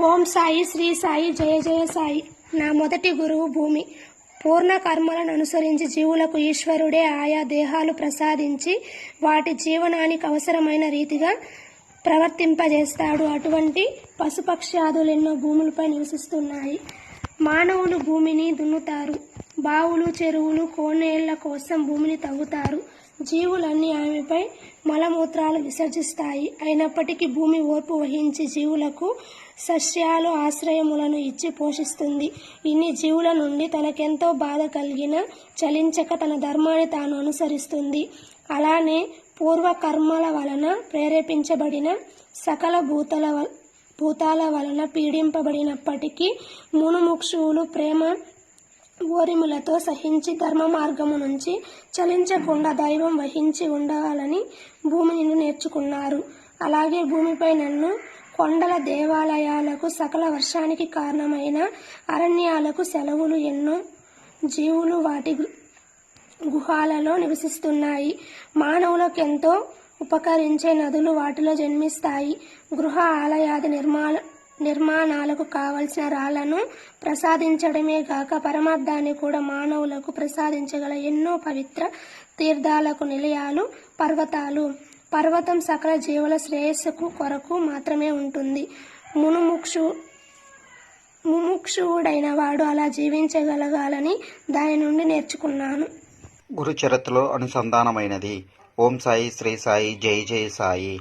ఓం సాయి శ్రీ సాయి జయ జయ సాయి. నా మొదటి గురువు భూమి. పూర్ణ కర్మలను అనుసరించి జీవులకు ఈశ్వరుడే ఆయా దేహాలు ప్రసాదించి వాటి జీవనానికి అవసరమైన రీతిగా ప్రవర్తింపజేస్తాడు. అటువంటి పశుపక్ష్యాదులు ఎన్నో భూములపై నివసిస్తున్నాయి. మానవులు భూమిని దున్నుతారు. బావులు చెరువులు కోనేళ్ళ కోసం భూమిని తవ్వుతారు. జీవులన్నీ ఆమెపై మలమూత్రాలు విసర్జిస్తాయి. అయినప్పటికీ భూమి ఓర్పు వహించి జీవులకు సస్యాలు ఆశ్రయములను ఇచ్చి పోషిస్తుంది. ఇన్ని జీవుల నుండి తనకెంతో బాధ కలిగిన చలించక తన ధర్మాన్ని తాను అనుసరిస్తుంది. అలానే పూర్వకర్మల వలన ప్రేరేపించబడిన సకల భూతల భూతాల వలన పీడింపబడినప్పటికీ మునుముక్షువులు ప్రేమ ఓరిములతో సహించి ధర్మ మార్గము నుంచి చలించకుండా దైవం వహించి ఉండాలని భూమిని నేర్చుకున్నారు. అలాగే భూమిపై నన్ను కొండల దేవాలయాలకు సకల వర్షానికి కారణమైన అరణ్యాలకు సెలవులు ఎన్నో జీవులు వాటి గుహాలలో నివసిస్తున్నాయి. మానవులకు ఎంతో ఉపకరించే నదులు వాటిలో జన్మిస్తాయి. గృహ ఆలయాది నిర్మాణ నిర్మాణాలకు కావలసిన రాళ్ళను ప్రసాదించడమే కాక పరమార్థాన్ని కూడా మానవులకు ప్రసాదించగల ఎన్నో పవిత్ర తీర్థాలకు నిలయాలు పర్వతాలు. పర్వతం సకల జీవుల శ్రేయస్సుకు కొరకు మాత్రమే ఉంటుంది. మునుముక్షు ముముక్షువుడైన వాడు అలా జీవించగలగాలని దాని నుండి నేర్చుకున్నాను. గురుచరిత్రలో అనుసంధానమైనది. ఓం సాయి శ్రీ సాయి జై జై సాయి.